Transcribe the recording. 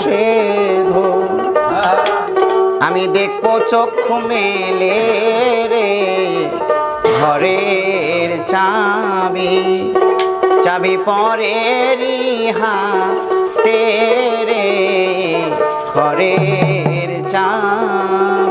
নিষেধ আমি দেখো চক্ষু মেলে রে, ঘরের চাবি। চাবি পরে রিহা তে রে ঘরের চাবি।